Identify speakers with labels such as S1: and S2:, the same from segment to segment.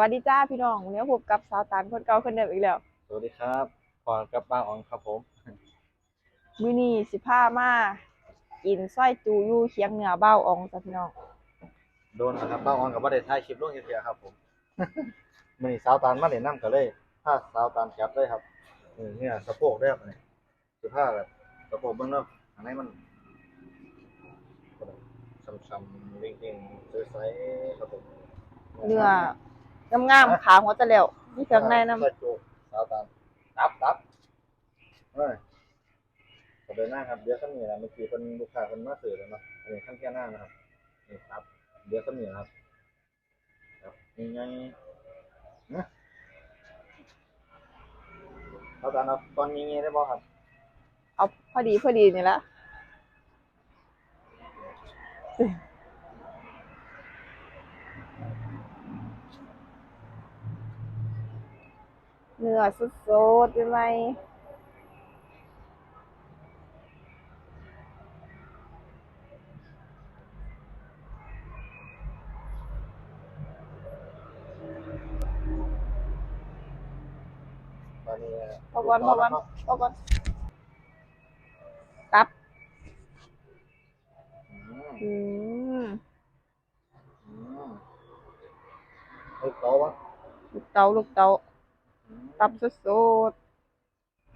S1: วัสดีจ้าพี่น้องวันนี้พบกับสาวตานคนเก่าคนเดิมอีกแล้ว
S2: สวัสดีครับพรกับป้าอองครับผม
S1: มื้อนี้สิพามากินส้อยจูอยู่เคียงเหนือเบ้าอองจ้ะพี่น้อง
S2: โดนนะครับป้าอองกับว่าได้ถ่ายคลิปลงเทียครับผมมันนี่สาวตาลมาเด่นน้ำกันเลยถ้าสาวตาลแคปเลยครับเออเนี่ยสะโพกได้ครับนี่คือผ้าแบบสะโพกเบื้องนอกอันนี้มันช้ำๆเร่งๆใสๆครับผม
S1: เนื้อ งามๆขาหัวตะแล้วมีเครื่องในนำ
S2: ใส่โจ๊กสาวตาลตับตับเฮ้ยขอเดินหน้าครับเดี๋ยวสักหน่อยนะเมื่อกี้เป็นลูกค้าเป็นมาสื่อแล้วเนาะอันนี้ขั้นแค่หน้านะครับนี่ครับเดี๋ยวสักหน่อยนะครับครับยังไงนะเอาตอนเอาตอนนี้ได้บ่ครับ
S1: เอาพอดีพอดีนี่ละ เนื้อสดๆเป็นไหม
S2: ตอนนี้
S1: พอก่อนพอก่อนพอก่อนตับ
S2: อืม
S1: อืม
S2: อืมเฮ้ยโตวะ
S1: ลูกเตาลูกเตา
S2: อืม
S1: ตับสด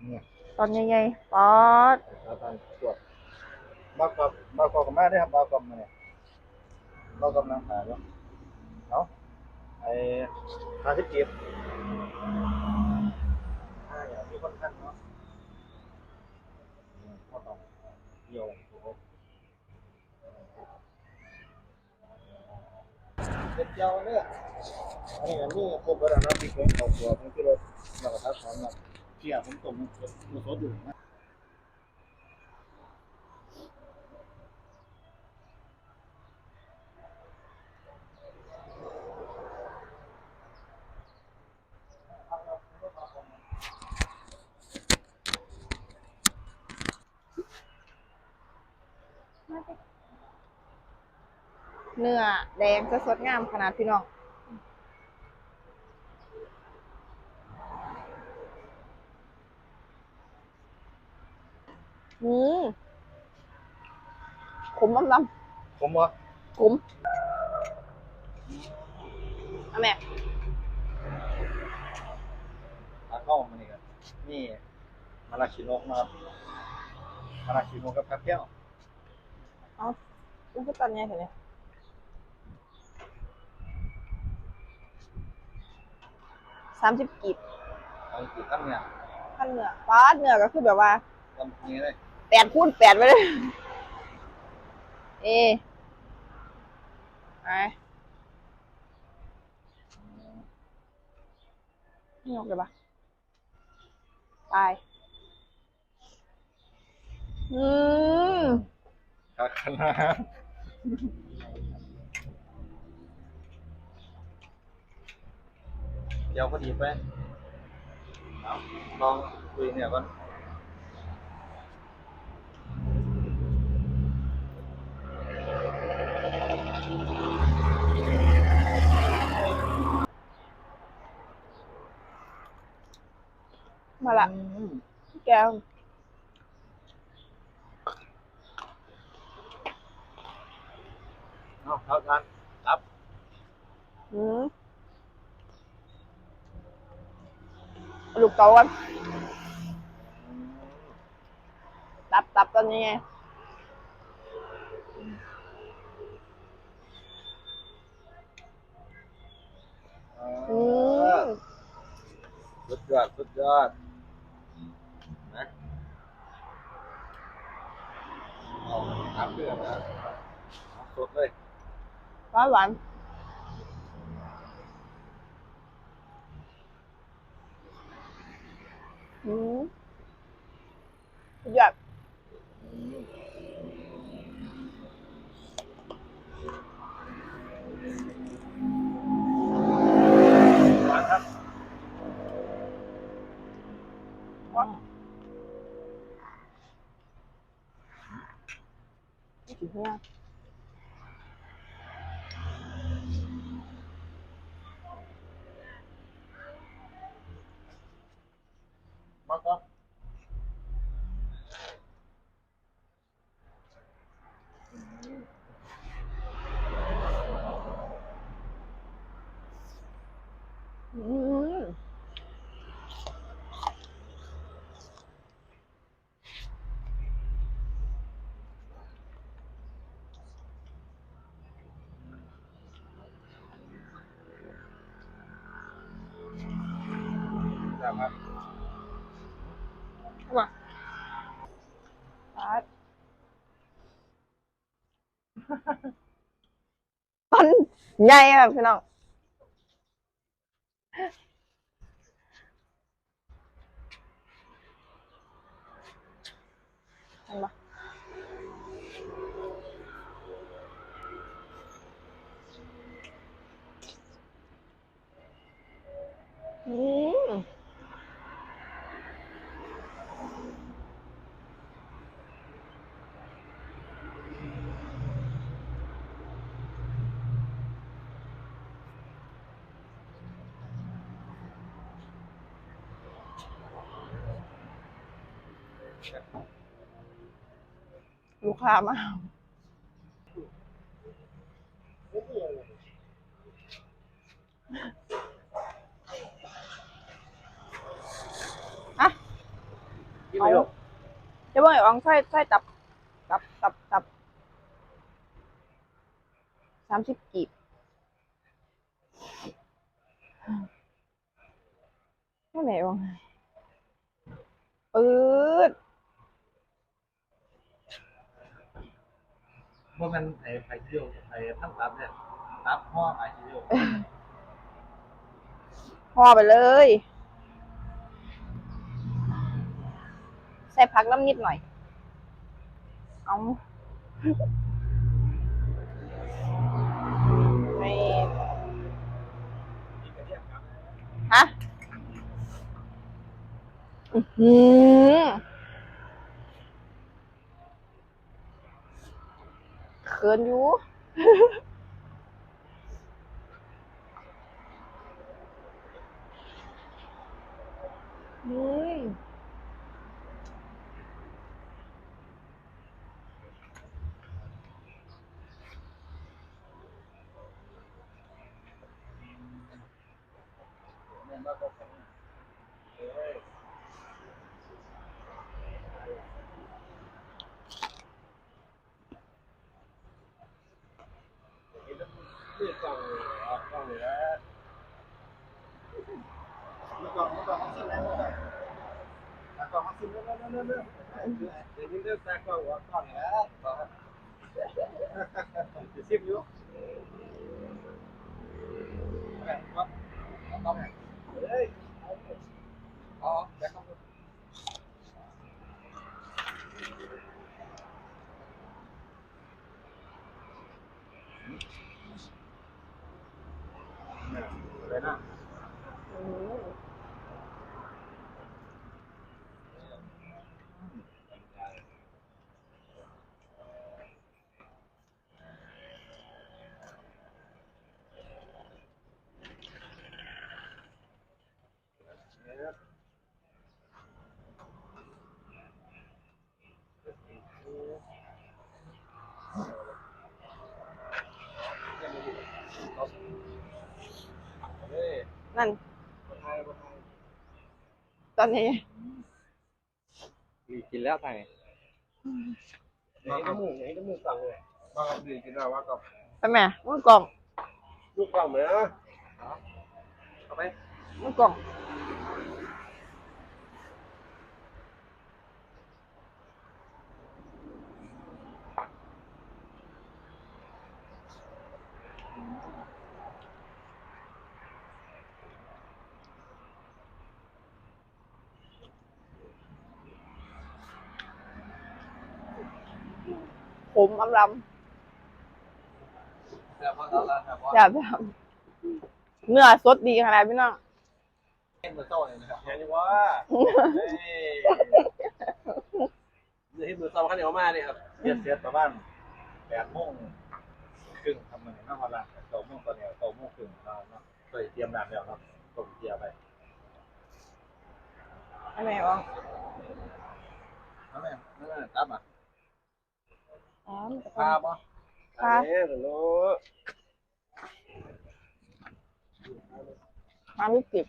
S2: เนี่ย
S1: ๆตอนใหญ่ๆป๊อด
S2: เอาตอนตรวจบ้ากอบบ้ากอบกับแม่ได้ครับบ้ากอบมาเนี่ยบ้ากอบนางหาเนาะเอาไอ้ห้าสิบเก็บห้าอย่างที่คนขั้นเนาะอืมข้อต่อเกี่ยวถูกไหมเป็นเจ้าเนี่ยอันนี้อันนี้ครบแล้วนะพี่คนเอาตัวมันคือรถ เราก็ทักถอนมาเกี่ยผมต้มมันมันสดอยู่นะ
S1: เนื้อแดงสดงามขนาดพี่น้อง อืมขมลำ
S2: ผมว่า
S1: ๆขมเอาแม่
S2: ทานข้าวมันนี่กันนี่มาลาชิโนะนะครับมาลาชิโนะกับกาแก้ว
S1: เอาอุ้งก็ตันไงเห็นไหมสามสิบกีบ
S2: เอากี่ขั้นเนี่ย
S1: ขั้นเนื้อป้าดเนื้อก็คือแบบว่า
S2: ทำนี้เลย
S1: แปดคูณแปดไปเลยเอไปนี่ยกเลยปะไปอืม
S2: ขาขนาดเดี๋ยวพอดีไปเอาลองคุยเนี่ยก่อน
S1: มาละแก้ว
S2: เอาเท่ากันรับ
S1: อืมลูกเต๋ากันตับตับตอนนี้ไง
S2: อืม สุดยอดสุดยอดนะ เอามเดือนนะสดเลย
S1: หวานหวานอืม
S2: หยาด 伫遐。
S1: Mata. ามาปัดตอนใหญ่แบบพี่น้องเห็นปะอืม ลูกค้ามาอะ
S2: กินไปลูก
S1: จะเบิ่งไอ้อองใส่ใส่ตับ ตับ ตับ ตับ สามสิบกีบไม่ไหนวะปื๊ด
S2: ว่ามันไอ้ไผ่เที่ยวไอ้ทั้งตับเนี่ยตับห่อไผ่เที่ยว
S1: ห่อไปเลย ใส่ผักน้ำนิดหน่อย เอาไม่ฮะ อือหือ เขินอยู่อืม
S2: คือกล่องออกกล่องเหลือเมื่อก่อนเมื่อก่อนเขาซิมไหมเมื่อก่อนเมื่อก่ อนเขาซิมเรื่อยๆเรื่อยๆเรื่อยๆเดี๋ยวนี้เริ่มตากล้องออกกล่องแล้วจะซิมอยู่แบบว่าต้องเฮ้ยอ๋อแบ็คเข้ามาเลยนะ
S1: อืม
S2: เฮ้ย
S1: นั่น
S2: คนไทยคนไทย
S1: ตอนนี้
S2: มีกินแล้วไทยไหนจมูกไหนจมูกสั่งเลยมากับดีกินแล้วว่ากับ
S1: ไปแม่มือกล่อง
S2: ลูกกล่องเหมือนนะเอาไป
S1: มือกล่อง ผมอำล
S2: เดี๋ยวพอแล้วแล้วครับำ
S1: อย่าแบบเนื้อสดดีขนาดพี่น้อง
S2: เห็นมือโซ่เลยนะครับเห็นว่าเฮ้ยเห็นมือโซ่ขั้นเหนียวมากเลยครับเสียเสียประมาณแปดโมงครึ่งทำมันน่าพอละเก้าโมงตอนนี้เก้าโมงครึ่งเราเนาะเคยเตรียมน้ำแล้วเนาะต้มเกียร์ไป
S1: อให้แม่บ้าง
S2: เอาแม่นั่นน่ะตับอะ
S1: อ๋อมันจะ
S2: พาบ่
S1: พา
S2: เอ้ยเดี๋ยวรู้
S1: มาวิกฤต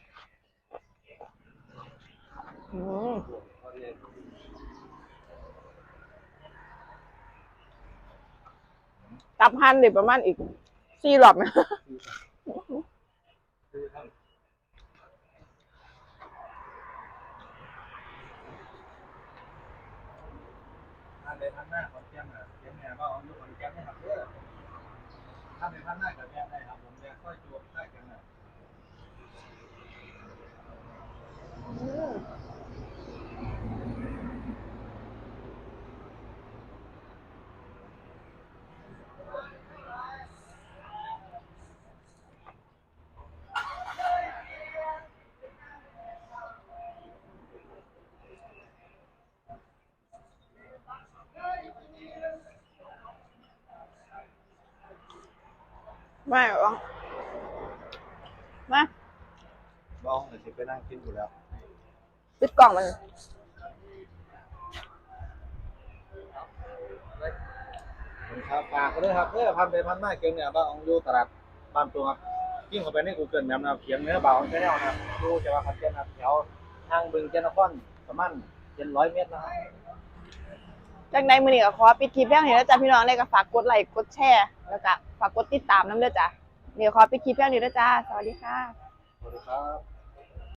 S1: อืมตับหันเดี๋ยวประมาณอีกสี่รอบนะ
S2: อท่านท่านในท่านหน้าขอนแก่นน่ะ เขียนแม่ว่าเอาอยู่ขอนแก่นนะครับเด้อถ้านในพันหน้ากับแม่ได้ครับผมแม่ค่อยจวบ ได้กันน่ะ
S1: ไม่หรอกมา
S2: บ้องเดี๋ยวสิไปนั่งกินอยู่แล้ว
S1: ปิดกล่องมัน
S2: ครับฝากกันด้วยครับเพื่อพันไปพันมาเกียงเหนือบ้านของอยู่ตลาดบ้านตัวครับยิ่งเข้าไปในกูเกิลแมปนะครับเขียงเหนือบ่าวของแนลนะครับดูจะว่าคันเจนครับแถวทางบึงเจนนครประมาณเจ็ดร้อยเมตรนะครับ
S1: จากในมือนี้ก็ขอปิดคลิปเพียงนี้แล้วจ้ะพี่น้องเลยก็ฝากกดไลค์กดแชร์แล้วก็ฝากกดติดตามน้ำเด้อจ้ะเดี๋ยวขอปิดคลิปเพียงนี้แล้วจ้าสวัสดีค่ะ
S2: สวัสดีครับ